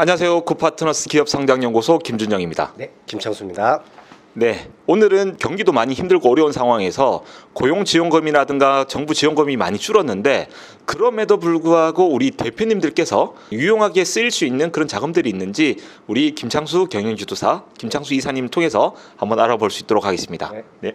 안녕하세요. 구파트너스 기업 성장연구소 김준영입니다. 네, 김창수입니다. 네, 오늘은 경기도 많이 힘들고 어려운 상황에서 고용 지원금이라든가 정부 지원금이 많이 줄었는데 그럼에도 불구하고 우리 대표님들께서 유용하게 쓰일 수 있는 그런 자금들이 있는지 우리 김창수 경영지도사 김창수 이사님 통해서 한번 알아볼 수 있도록 하겠습니다. 네. 네.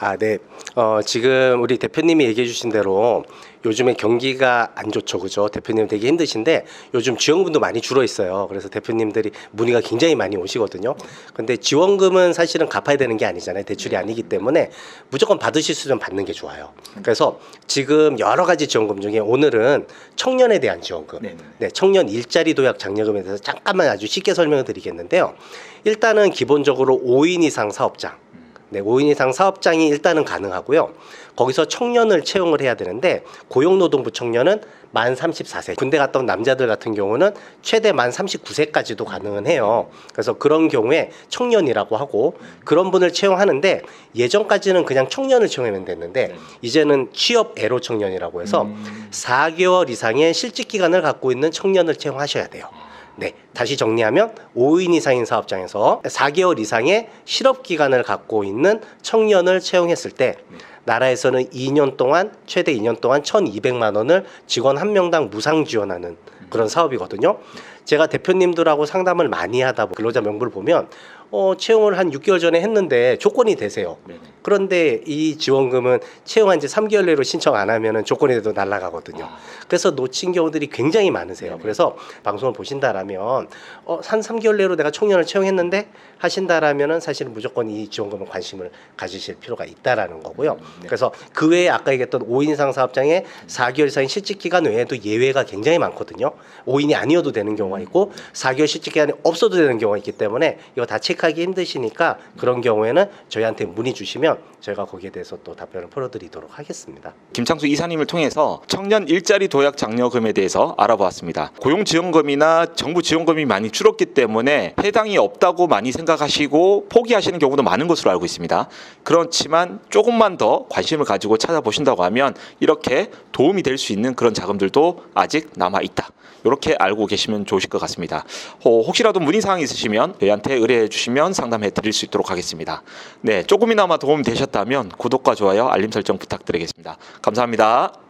아, 네. 어, 지금 우리 대표님이 얘기해 주신 대로 요즘에 경기가 안 좋죠. 그죠? 대표님 되게 힘드신데 요즘 지원금도 많이 줄어 있어요. 그래서 대표님들이 문의가 굉장히 많이 오시거든요. 근데 지원금은 사실은 갚아야 되는 게 아니잖아요. 대출이 아니기 때문에 무조건 받으실 수 있으면 받는 게 좋아요. 그래서 지금 여러 가지 지원금 중에 오늘은 청년에 대한 지원금. 네네. 네, 청년 일자리 도약 장려금에 대해서 잠깐만 아주 쉽게 설명을 드리겠는데요. 일단은 기본적으로 5인 이상 사업장. 네, 5인 이상 사업장이 일단은 가능하고요. 거기서 청년을 채용을 해야 되는데 고용노동부 청년은 만 34세. 군대 갔다 온 남자들 같은 경우는 최대 만 39세까지도 가능은 해요. 그래서 그런 경우에 청년이라고 하고 그런 분을 채용하는데 예전까지는 그냥 청년을 채용하면 됐는데 이제는 취업 애로 청년이라고 해서 4개월 이상의 실직 기간을 갖고 있는 청년을 채용하셔야 돼요. 네, 다시 정리하면 5인 이상인 사업장에서 4개월 이상의 실업 기간을 갖고 있는 청년을 채용했을 때 나라에서는 2년 동안 최대 2년 동안 1,200만 원을 직원 한 명당 무상 지원하는 그런 사업이거든요. 제가 대표님들하고 상담을 많이 하다 보면 근로자 명부를 보면 어, 채용을 한 6개월 전에 했는데 조건이 되세요. 그런데 이 지원금은 채용한 지 3개월 내로 신청 안 하면은 조건이 돼도 날아가거든요. 그래서 놓친 경우들이 굉장히 많으세요. 그래서 방송을 보신다라면 어, 한 3개월 내로 내가 청년을 채용했는데 하신다라면은 사실은 무조건 이 지원금은 관심을 가지실 필요가 있다라는 거고요. 그래서 그 외에 아까 얘기했던 5인 이상 사업장에 4개월 이상의 실직 기간 외에도 예외가 굉장히 많거든요. 5인이 아니어도 되는 경우가 있고 4개월 실직 기간이 없어도 되는 경우가 있기 때문에 이거 다 체크하기 힘드시니까 그런 경우에는 저희한테 문의 주시면 저희가 거기에 대해서 또 답변을 풀어드리도록 하겠습니다. 김창수 이사님을 통해서 청년 일자리 도약 장려금에 대해서 알아보았습니다. 고용 지원금이나 정부 지원금이 많이 줄었기 때문에 해당이 없다고 많이 생각하시고 포기하시는 경우도 많은 것으로 알고 있습니다. 그렇지만 조금만 더 관심을 가지고 찾아보신다고 하면 이렇게 도움이 될 수 있는 그런 자금들도 아직 남아 있다. 이렇게 알고 계시면 좋으실 것 같습니다. 어, 혹시라도 문의 사항 있으시면 저희한테 의뢰해 주시면 상담해 드릴 수 있도록 하겠습니다. 네, 조금이나마 도움 되셨다면 구독과 좋아요, 알림 설정 부탁드리겠습니다. 감사합니다.